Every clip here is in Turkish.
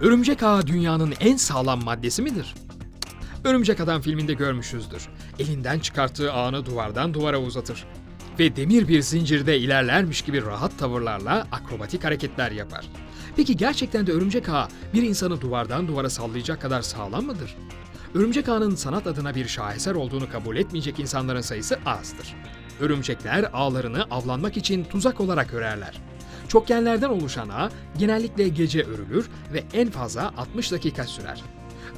Örümcek ağı dünyanın en sağlam maddesi midir? Örümcek Adam filminde görmüşüzdür. Elinden çıkarttığı ağını duvardan duvara uzatır. Ve demir bir zincirde ilerlermiş gibi rahat tavırlarla akrobatik hareketler yapar. Peki gerçekten de örümcek ağı bir insanı duvardan duvara sallayacak kadar sağlam mıdır? Örümcek ağının sanat adına bir şaheser olduğunu kabul etmeyecek insanların sayısı azdır. Örümcekler ağlarını avlanmak için tuzak olarak örerler. Çokgenlerden oluşan ağ genellikle gece örülür ve en fazla 60 dakika sürer.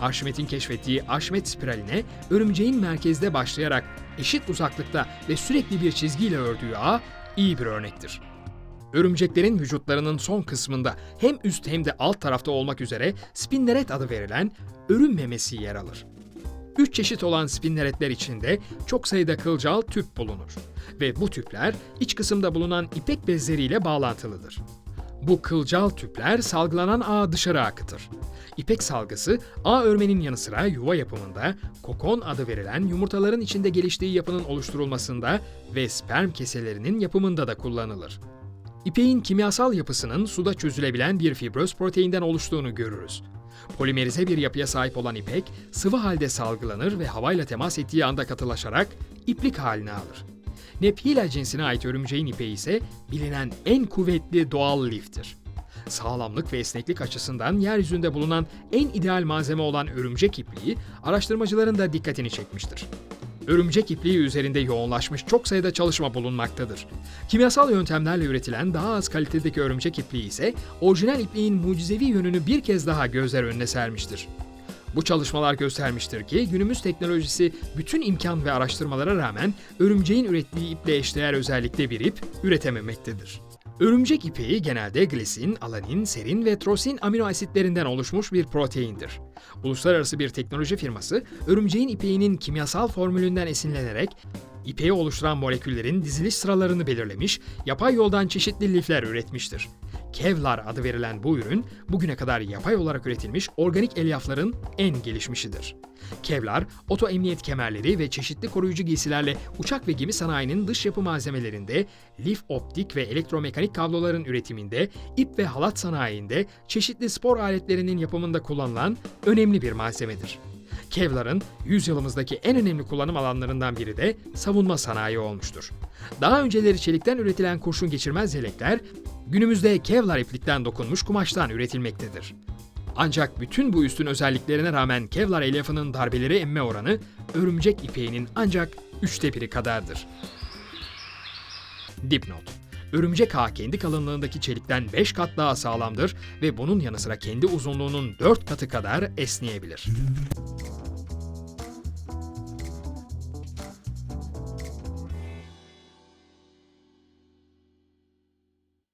Arşimet'in keşfettiği Arşimet spiraline örümceğin merkezde başlayarak eşit uzaklıkta ve sürekli bir çizgiyle ördüğü ağ iyi bir örnektir. Örümceklerin vücutlarının son kısmında hem üst hem de alt tarafta olmak üzere spinneret adı verilen örüm memesi yer alır. Üç çeşit olan spinneretler içinde çok sayıda kılcal tüp bulunur ve bu tüpler iç kısımda bulunan ipek bezleriyle bağlantılıdır. Bu kılcal tüpler salgılanan ağı dışarı akıtır. İpek salgısı ağ örmenin yanı sıra yuva yapımında, kokon adı verilen yumurtaların içinde geliştiği yapının oluşturulmasında ve sperm keselerinin yapımında da kullanılır. İpeğin kimyasal yapısının suda çözülebilen bir fibroz proteinden oluştuğunu görürüz. Polimerize bir yapıya sahip olan ipek, sıvı halde salgılanır ve havayla temas ettiği anda katılaşarak iplik haline alır. Nephila cinsine ait örümceğin ipeği ise bilinen en kuvvetli doğal liftir. Sağlamlık ve esneklik açısından yeryüzünde bulunan en ideal malzeme olan örümcek ipliği araştırmacıların da dikkatini çekmiştir. Örümcek ipliği üzerinde yoğunlaşmış çok sayıda çalışma bulunmaktadır. Kimyasal yöntemlerle üretilen daha az kalitedeki örümcek ipliği ise orijinal ipliğin mucizevi yönünü bir kez daha gözler önüne sermiştir. Bu çalışmalar göstermiştir ki günümüz teknolojisi bütün imkan ve araştırmalara rağmen örümceğin ürettiği iple eşdeğer özellikte bir ip üretememektedir. Örümcek ipeği genelde glisin, alanin, serin ve trosin amino asitlerinden oluşmuş bir proteindir. Uluslararası bir teknoloji firması, örümceğin ipeğinin kimyasal formülünden esinlenerek ipeği oluşturan moleküllerin diziliş sıralarını belirlemiş, yapay yoldan çeşitli lifler üretmiştir. Kevlar adı verilen bu ürün, bugüne kadar yapay olarak üretilmiş organik elyafların en gelişmişidir. Kevlar, oto emniyet kemerleri ve çeşitli koruyucu giysilerle uçak ve gemi sanayinin dış yapı malzemelerinde, lif optik ve elektromekanik kabloların üretiminde, ip ve halat sanayinde, çeşitli spor aletlerinin yapımında kullanılan önemli bir malzemedir. Kevlar'ın yüzyılımızdaki en önemli kullanım alanlarından biri de savunma sanayi olmuştur. Daha önceleri çelikten üretilen kurşun geçirmez yelekler, günümüzde Kevlar iplikten dokunmuş kumaştan üretilmektedir. Ancak bütün bu üstün özelliklerine rağmen Kevlar elyafının darbeleri emme oranı örümcek ipeğinin ancak üçte biri kadardır. Dipnot Örümcek ağ kendi kalınlığındaki çelikten 5 kat daha sağlamdır ve bunun yanı sıra kendi uzunluğunun 4 katı kadar esneyebilir.